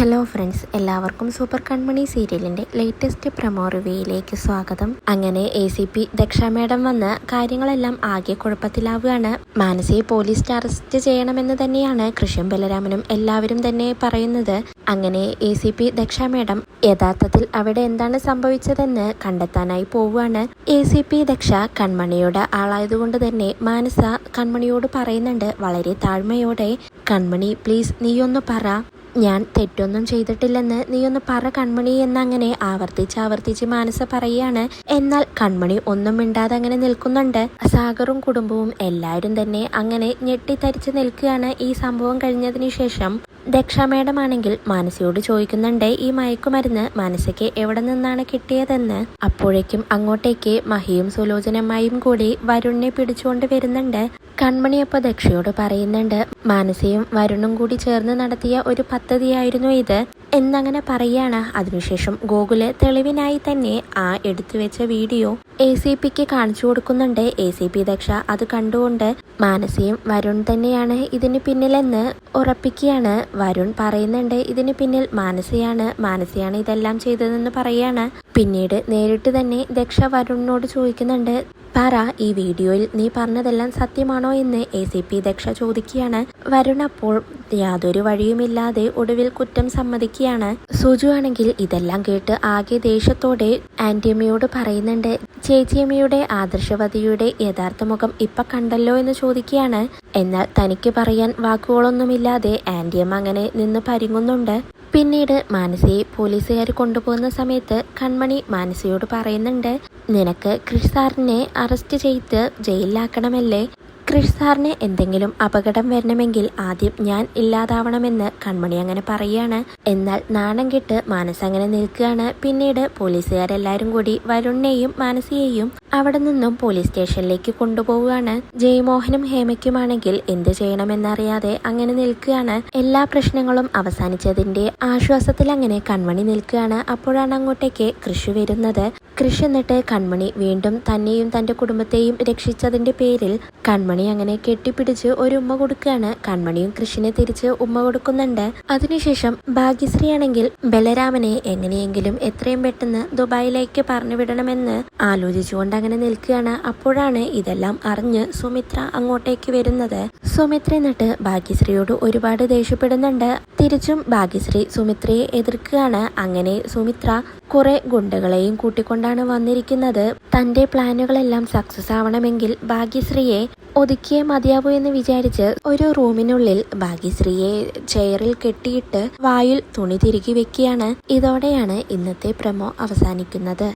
Hello friends എല്ലാവർക്കും super Kanmani സീരിയലിന്റെ latest promo റിവ്യൂയിലേക്ക് സ്വാഗതം. അങ്ങനെ A C P Daksha madam വന്ന് കാര്യങ്ങളെല്ലാം ആകെ കുഴപ്പത്തിലാവുകയാണ്. മാനസിയെ പോലീസ് അറസ്റ്റ് ചെയ്യണമെന്ന് തന്നെയാണ് കൃഷ്ണൻ ബലരാമനും എല്ലാവരും തന്നെ പറയുന്നത്. അങ്ങനെ A C P Daksha madam യഥാർത്ഥത്തിൽ അവിടെ എന്താണ് സംഭവിച്ചതെന്ന് കണ്ടെത്താനായി പോവുകയാണ്. എ സി പി ദക്ഷ കൺമണിയുടെ ആളായതുകൊണ്ട് തന്നെ മാനസ കൺമണിയോട് പറയുന്നുണ്ട് വളരെ താഴ്മയോടെ. കൺമണി പ്ലീസ് നീയൊന്ന് പറ. ഞാൻ തെറ്റൊന്നും ചെയ്തിട്ടില്ലെന്ന് നീ ഒന്ന് പറ കൺമണി എന്നങ്ങനെ ആവർത്തിച്ച് ആവർത്തിച്ച് മാനസ പറയുകയാണ്. എന്നാൽ കൺമണി ഒന്നും മിണ്ടാതെ അങ്ങനെ നിൽക്കുന്നുണ്ട്. സാഗറും കുടുംബവും എല്ലാവരും തന്നെ അങ്ങനെ ഞെട്ടിത്തരിച്ച് നിൽക്കുകയാണ് ഈ സംഭവം കഴിഞ്ഞതിന് ശേഷം. ദക്ഷ മേഡം ആണെങ്കിൽ മാനസയോട് ചോദിക്കുന്നുണ്ട് ഈ മയക്കുമരുന്ന് മാനസയ്ക്ക് എവിടെ നിന്നാണ് കിട്ടിയതെന്ന്? അപ്പോഴേക്കും അങ്ങോട്ടേക്ക് മഹിയും സുലോചനമ്മയും കൂടി വരുണിനെ പിടിച്ചുകൊണ്ട് വരുന്നുണ്ട്. കൺമണിയപ്പോൾ ദക്ഷയോട് പറയുന്നുണ്ട് മാനസയും വരുണും കൂടി ചേർന്ന് നടത്തിയ ഒരു പദ്ധതിയായിരുന്നു ഇത്. എന്നങ്ങനെ പറയാണ്. അതിനുശേഷം ഗോകുൽ തെളിവിനായി തന്നെ ആ എടുത്തു വെച്ച വീഡിയോ എ സി പിക്ക് കാണിച്ചു കൊടുക്കുന്നുണ്ട്. എ സി പി ദക്ഷ അത് കണ്ടുകൊണ്ട് മാനസിയും വരുൺ തന്നെയാണ് ഇതിന് പിന്നിലെന്ന് ഉറപ്പിക്കുകയാണ്. വരുൺ പറയുന്നുണ്ട് ഇതിന് പിന്നിൽ മാനസിയാണ് മാനസിയാണ് ഇതെല്ലാം ചെയ്തതെന്ന് പറയാണ്. പിന്നീട് നേരിട്ട് തന്നെ ദക്ഷ വരുണിനോട് ചോദിക്കുന്നുണ്ട് പറ ഈ വീഡിയോയിൽ നീ പറഞ്ഞതെല്ലാം സത്യമാണോ എന്ന് എ സി പി ദക്ഷ ചോദിക്കുകയാണ്. വരുൺ അപ്പോൾ യാതൊരു വഴിയുമില്ലാതെ ഒടുവിൽ കുറ്റം സമ്മതിക്കുകയാണ്. സുജു ആണെങ്കിൽ ഇതെല്ലാം കേട്ട് ആകെ ദേഷ്യത്തോടെ ആന്റിയമ്മയോട് പറയുന്നുണ്ട് ചേച്ചിയമ്മയുടെ ആദർശവതിയുടെ യഥാർത്ഥ മുഖം ഇപ്പൊ കണ്ടല്ലോ എന്ന് ചോദിക്കുകയാണ്. എന്നാൽ തനിക്ക് പറയാൻ വാക്കുകളൊന്നുമില്ലാതെ ആന്റിയമ്മ അങ്ങനെ നിന്ന് പരിങ്ങുന്നുണ്ട്. പിന്നീട് മാനസയെ പോലീസുകാർ കൊണ്ടുപോകുന്ന സമയത്ത് കൺമണി മാനസിയോട് പറയുന്നുണ്ട് നിനക്ക് ക്രിഷ്സാറിനെ അറസ്റ്റ് ചെയ്ത് ജയിലിലാക്കണമല്ലേ? ക്രിഷ് സാറിന് എന്തെങ്കിലും അപകടം വരണമെങ്കിൽ ആദ്യം ഞാൻ ഇല്ലാതാവണമെന്ന് കൺമണി അങ്ങനെ പറയുകയാണ് എന്നാൽ നാണം കെട്ട് മാനസ് അങ്ങനെ നിൽക്കുകയാണ്. പിന്നീട് പോലീസുകാരെല്ലാവരും കൂടി വരുണിനെയും മാനസിയെയും അവിടെ നിന്നും പോലീസ് സ്റ്റേഷനിലേക്ക് കൊണ്ടുപോവുകയാണ്. ജയമോഹനും ഹേമയ്ക്കുമാണെങ്കിൽ എന്ത് ചെയ്യണമെന്നറിയാതെ അങ്ങനെ നിൽക്കുകയാണ്. എല്ലാ പ്രശ്നങ്ങളും അവസാനിച്ചതിന്റെ ആശ്വാസത്തിൽ അങ്ങനെ കൺമണി നിൽക്കുകയാണ്. അപ്പോഴാണ് അങ്ങോട്ടേക്ക് കൃഷി വരുന്നത്. കൃഷി എന്നിട്ട് കൺമണി വീണ്ടും തന്നെയും തന്റെ കുടുംബത്തെയും രക്ഷിച്ചതിന്റെ പേരിൽ കൺമണി അങ്ങനെ കെട്ടിപ്പിടിച്ച് ഒരു ഉമ്മ കൊടുക്കുകയാണ്. കൺമണിയും കൃഷിനെ തിരിച്ച് ഉമ്മ കൊടുക്കുന്നുണ്ട്. അതിനുശേഷം ഭാഗ്യശ്രീ ആണെങ്കിൽ ബലരാമനെ എങ്ങനെയെങ്കിലും എത്രയും പെട്ടെന്ന് ദുബായിലേക്ക് പറഞ്ഞു വിടണമെന്ന് ആലോചിച്ചുകൊണ്ട് അങ്ങനെ നിൽക്കുകയാണ്. അപ്പോഴാണ് ഇതെല്ലാം അറിഞ്ഞ് സുമിത്ര അങ്ങോട്ടേക്ക് വരുന്നത്. സുമിത്ര എന്നിട്ട് ഭാഗ്യശ്രീയോട് ഒരുപാട് ദേഷ്യപ്പെടുന്നുണ്ട്. തിരിച്ചും ഭാഗ്യശ്രീ സുമിത്രയെ എതിർക്കുകയാണ്. അങ്ങനെ സുമിത്ര കുറെ ഗുണ്ടകളെയും കൂട്ടിക്കൊണ്ടാണ് വന്നിരിക്കുന്നത്. തന്റെ പ്ലാനുകളെല്ലാം സക്സസ് ആവണമെങ്കിൽ ഭാഗ്യശ്രീയെ ഒതുക്കിയേ മതിയാവൂ എന്ന് വിചാരിച്ച് ഒരു റൂമിനുള്ളിൽ ഭാഗ്യശ്രീയെ ചെയറിൽ കെട്ടിയിട്ട് വായിൽ തുണി തിരികെ വെക്കുകയാണ്. ഇതോടെയാണ് ഇന്നത്തെ പ്രമോ അവസാനിക്കുന്നത്.